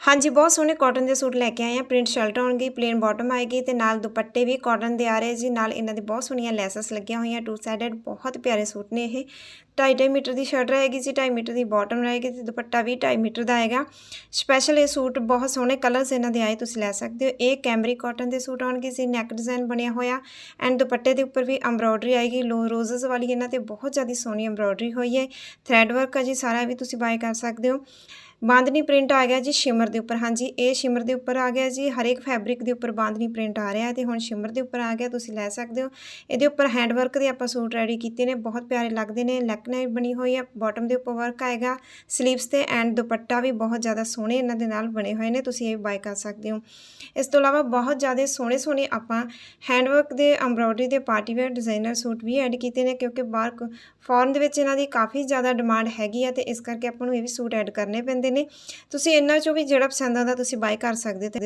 ਹਾਂਜੀ, ਬਹੁਤ ਸੋਹਣੇ ਕਾਟਨ ਦੇ ਸੂਟ ਲੈ ਕੇ ਆਏ ਆ ਪ੍ਰਿੰਟ ਸ਼ਰਟ ਆਉਣਗੀ ਪਲੇਨ ਬਾਟਮ ਆਏਗੀ ਤੇ ਨਾਲ ਦੁਪੱਟੇ ਵੀ ਕਾਟਨ ਦੇ ਆ ਰਹੇ ਜੀ। ਨਾਲ ਇਹਨਾਂ ਦੇ ਬਹੁਤ ਸੋਹਣੀਆਂ ਲੈਸਸ ਲੱਗੀਆਂ ਹੋਈਆਂ ਟੂ ਸਾਈਡਡ ਬਹੁਤ ਪਿਆਰੇ ਸੂਟ ਨੇ ਇਹ। 2.5 ਮੀਟਰ ਦੀ ਸ਼ਰਟ ਰਹੇਗੀ ਜੀ 2.5 ਮੀਟਰ ਦੀ ਬਾਟਮ ਰਹੇਗੀ ਤੇ ਦੁਪੱਟਾ ਵੀ 2.5 ਮੀਟਰ ਦਾ ਆਏਗਾ। ਸਪੈਸ਼ਲ ਇਹ ਸੂਟ ਬਹੁਤ ਸੋਹਣੇ ਕਲਰਸ ਇਹਨਾਂ ਦੇ ਆਏ, ਤੁਸੀਂ ਲੈ ਸਕਦੇ ਹੋ। ਇਹ ਕੈਮਰੀ ਕਾਟਨ ਦੇ ਸੂਟ ਆਉਣਗੇ ਜੀ ਨੈਕ ਡਿਜ਼ਾਈਨ ਬਣਿਆ ਹੋਇਆ। ਐਂਡ ਦੁਪੱਟੇ ਦੇ ਉੱਪਰ ਵੀ ਐਮਬ੍ਰੋਇਡਰੀ ਆਏਗੀ ਲੋ ਰੋਜ਼ਸ ਵਾਲੀ ਇਹਨਾਂ ਤੇ ਬਹੁਤ ਜ਼ਿਆਦਾ ਸੋਹਣੀ ਐਮਬ੍ਰੋਇਡਰੀ ਹੋਈ ਹੈ। ਥ੍ਰੈਡ ਵਰਕ ਆ ਜੀ, ਸਾਰਾ ਵੀ ਤੁਸੀਂ ਬਾਏ ਕਰ ਸਕਦੇ ਹੋ। ਬਾਂਦਨੀ ਪ੍ਰਿੰਟ ਆ ਗਿਆ ਜੀ ਸ਼ਿਮਰ ਦੇ ਉੱਪਰ। ਹਾਂਜੀ, ਇਹ ਸ਼ਿਮਰ ਦੇ ਉੱਪਰ ਆ ਗਿਆ ਜੀ। ਹਰੇਕ ਫੈਬਰਿਕ ਦੇ ਉੱਪਰ ਬਾਂਦਨੀ ਪ੍ਰਿੰਟ ਆ ਰਿਹਾ ਤੇ ਹੁਣ ਸ਼ਿਮਰ ਦੇ ਉੱਪਰ ਆ ਗਿਆ, ਤੁਸੀਂ ਲੈ ਸਕਦੇ ਹੋ। ਇਹਦੇ ਉੱਪਰ ਹੈਂਡ ਵਰਕ ਦੇ ਆਪਾਂ ਸੂਟ ਰੈਡੀ ਕੀਤੇ ਨੇ, ਬਹੁਤ ਪਿਆਰੇ ਲੱਗਦੇ ਨੇ। ਨੈਕ ਨਾਲ ਬਣੀ ਹੋਈ ਹੈ ਬਾਟਮ ਦੇ ਉੱਪਰ ਵਰਕ ਆਏਗਾ। ਸਲੀਵਸ ਤੇ ਐਂਡ ਦੁਪੱਟਾ ਵੀ ਬਹੁਤ ਜ਼ਿਆਦਾ ਸੋਹਣੇ ਇਹਨਾਂ ਦੇ ਨਾਲ ਬਣੇ ਹੋਏ ਨੇ, ਤੁਸੀਂ ਇਹ ਬਾਈ ਕਰ ਸਕਦੇ ਹੋ। ਇਸ ਤੋਂ ਇਲਾਵਾ ਬਹੁਤ ਜ਼ਿਆਦਾ ਸੋਹਣੇ ਸੋਹਣੇ ਆਪਾਂ ਹੈਂਡ ਵਰਕ ਦੇ ਐਮਬ੍ਰੋਇਡਰੀ ਦੇ ਪਾਰਟੀ ਵੇਅਰ ਡਿਜ਼ਾਈਨਰ ਸੂਟ ਵੀ ਐਡ ਕੀਤੇ ਨੇ, ਕਿਉਂਕਿ ਬਾਹਰ ਫੋਰਨ ਦੇ ਵਿੱਚ ਇਹਨਾਂ ਦੀ ਕਾਫੀ ਜ਼ਿਆਦਾ ਡਿਮਾਂਡ ਹੈਗੀ ਆ ਤੇ ਇਸ ਕਰਕੇ ਆਪਾਂ ਨੂੰ ਇਹ ਵੀ ਸੂਟ ਐਡ ਕਰਨੇ ਪੈਂਦੇ ਨੇ। ਤੁਸੀਂ ਇਹਨਾਂ ਚੋਂ ਵੀ ਜਿਹੜਾ ਪਸੰਦ ਆਉਂਦਾ ਤੁਸੀਂ ਬਾਏ ਕਰ ਸਕਦੇ ਹੋ ਤੇ